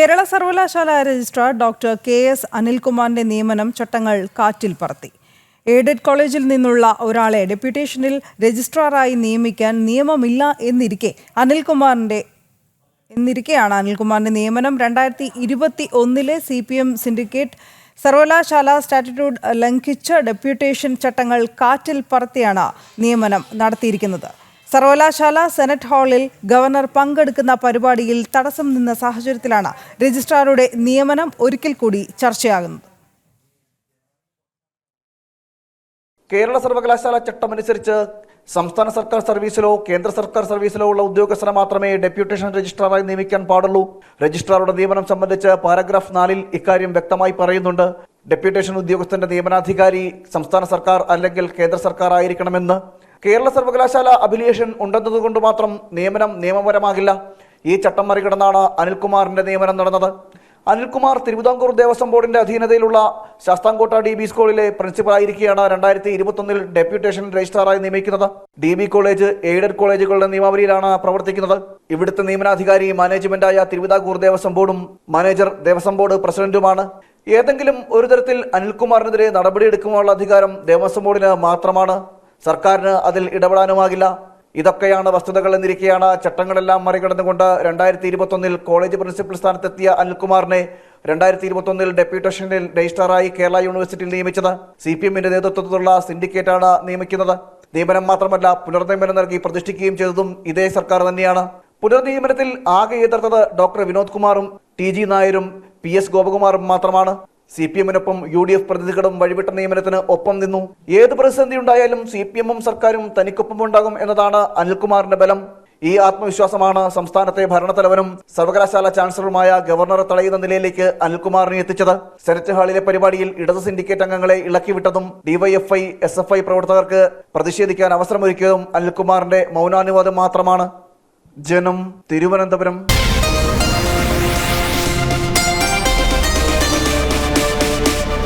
കേരള സർവകലാശാല registrar doctor K S അനിൽകുമാറിന്റെ നിയമനം ചട്ടങ്ങൾ കാറ്റിൽ പറത്തി. എയ്ഡഡ് കോളേജിൽ നിന്നുള്ള ഒരാളെ ഡെപ്യൂട്ടേഷനിൽ രജിസ്ട്രാറായി നിയമിക്കാൻ നിയമമില്ല എന്നിരിക്കെ അനിൽകുമാറിന്റെ എന്നിരിക്കെയാണ് അനിൽകുമാറിന്റെ നിയമനം. രണ്ടായിരത്തി ഇരുപത്തി ഒന്നിലെ സി പി എം സിൻഡിക്കേറ്റ് സർവകലാശാല സ്റ്റാറ്റ്യൂട്ട് ലംഘിച്ച ഡെപ്യൂട്ടേഷൻ ചട്ടങ്ങൾ കാറ്റിൽ പറത്തിയാണ് നിയമനം നടത്തിയിരിക്കുന്നത്. സർവകലാശാല സെനറ്റ് ഹാളിൽ ഗവർണർ പങ്കെടുക്കുന്ന പരിപാടിയിൽ തടസ്സം നിന്ന സാഹചര്യത്തിലാണ് രജിസ്ട്രാറുടെ നിയമനം ഒരിക്കൽ കൂടി ചർച്ചയാകുന്നത്. കേരള സർവകലാശാല ചട്ടമനുസരിച്ച് സംസ്ഥാന സർക്കാർ സർവീസിലോ കേന്ദ്ര സർക്കാർ സർവീസിലോ ഉള്ള ഉദ്യോഗസ്ഥനെ മാത്രമേ ഡെപ്യൂട്ടേഷൻ രജിസ്ട്രാറായി നിയമിക്കാൻ പാടുള്ളൂ. രജിസ്ട്രാറുടെ നിയമനം സംബന്ധിച്ച് പാരഗ്രാഫ് നാലിൽ ഇക്കാര്യം വ്യക്തമായി പറയുന്നുണ്ട്. ഡെപ്യൂട്ടേഷൻ ഉദ്യോഗസ്ഥന്റെ നിയമനാധികാരി സംസ്ഥാന സർക്കാർ അല്ലെങ്കിൽ കേന്ദ്ര സർക്കാർ ആയിരിക്കണമെന്ന് കേരള സർവകലാശാല അഫിലിയേഷൻ ഉണ്ടെന്നതുകൊണ്ട് മാത്രം നിയമനം നിയമപരമാകില്ല. ഈ ചട്ടം മറികടന്നാണ് അനിൽകുമാറിന്റെ നിയമനം നടന്നത്. അനിൽകുമാർ തിരുവിതാംകൂർ ദേവസ്വം ബോർഡിന്റെ അധീനതയിലുള്ള ശാസ്താംകോട്ട ഡി ബി സ്കൂളിലെ പ്രിൻസിപ്പലായിരിക്കെയാണ് രണ്ടായിരത്തി ഇരുപത്തൊന്നിൽ ഡെപ്യൂട്ടേഷൻ രജിസ്ട്രാറായി നിയമിക്കുന്നത്. ഡി ബി കോളേജ് എയ്ഡഡ് കോളേജുകളുടെ നിയമാവലിയിലാണ് പ്രവർത്തിക്കുന്നത്. ഇവിടുത്തെ നിയമനാധികാരി മാനേജ്മെന്റായ തിരുവിതാംകൂർ ദേവസ്വം ബോർഡും മാനേജർ ദേവസ്വം ബോർഡ് പ്രസിഡന്റുമാണ്. ഏതെങ്കിലും ഒരു തരത്തിൽ അനിൽകുമാറിനെതിരെ നടപടിയെടുക്കുവാനുള്ള അധികാരം ദേവസ്വം ബോർഡിന് മാത്രമാണ്. സർക്കാരിന് അതിൽ ഇടപെടാനുമാകില്ല. ഇതൊക്കെയാണ് വസ്തുതകൾ എന്നിരിക്കെയാണ് ചട്ടങ്ങളെല്ലാം മറികടന്നുകൊണ്ട് രണ്ടായിരത്തി ഇരുപത്തൊന്നിൽ കോളേജ് പ്രിൻസിപ്പൽ സ്ഥാനത്തെത്തിയ അനിൽകുമാറിനെ രണ്ടായിരത്തി ഇരുപത്തൊന്നിൽ ഡെപ്യൂട്ടേഷനിൽ രജിസ്ട്രാറായി കേരള യൂണിവേഴ്സിറ്റിയിൽ നിയമിച്ചത്. സി പി എമ്മിന്റെ നേതൃത്വത്തിലുള്ള സിൻഡിക്കേറ്റാണ് നിയമിക്കുന്നത്. നിയമനം മാത്രമല്ല പുനർനിയമനം നൽകി പ്രതിഷ്ഠിക്കുകയും ചെയ്തതും ഇതേ സർക്കാർ തന്നെയാണ്. പുനർനിയമനത്തിൽ ആകെ എതിർത്തത് ഡോക്ടർ വിനോദ് കുമാറും ടി ജി നായരും പി എസ് ഗോപകുമാറും മാത്രമാണ്. സി പി എമ്മിനൊപ്പം യു ഡി എഫ് പ്രതിനിധികളും വഴിവിട്ട നിയമനത്തിന് ഒപ്പം നിന്നു. ഏത് പ്രതിസന്ധി ഉണ്ടായാലും സി പി എമ്മും സർക്കാരും തനിക്കൊപ്പം ഉണ്ടാകും എന്നതാണ് അനിൽകുമാറിന്റെ ബലം. ഈ ആത്മവിശ്വാസമാണ് സംസ്ഥാനത്തെ ഭരണത്തലവനും സർവകലാശാല ചാൻസലറുമായ ഗവർണറെ തടയുന്ന നിലയിലേക്ക് അനിൽകുമാറിനെ എത്തിച്ചത്. സെനറ്റ് ഹാളിലെ പരിപാടിയിൽ ഇടത് സിൻഡിക്കേറ്റ് അംഗങ്ങളെ ഇളക്കിവിട്ടതും ഡിവൈഎഫ്ഐ എസ് എഫ് ഐ പ്രവർത്തകർക്ക് പ്രതിഷേധിക്കാൻ അവസരമൊരുക്കിയതും അനിൽകുമാറിന്റെ മൗനാനുവാദം മാത്രമാണ്. ജനം തിരുവനന്തപുരം.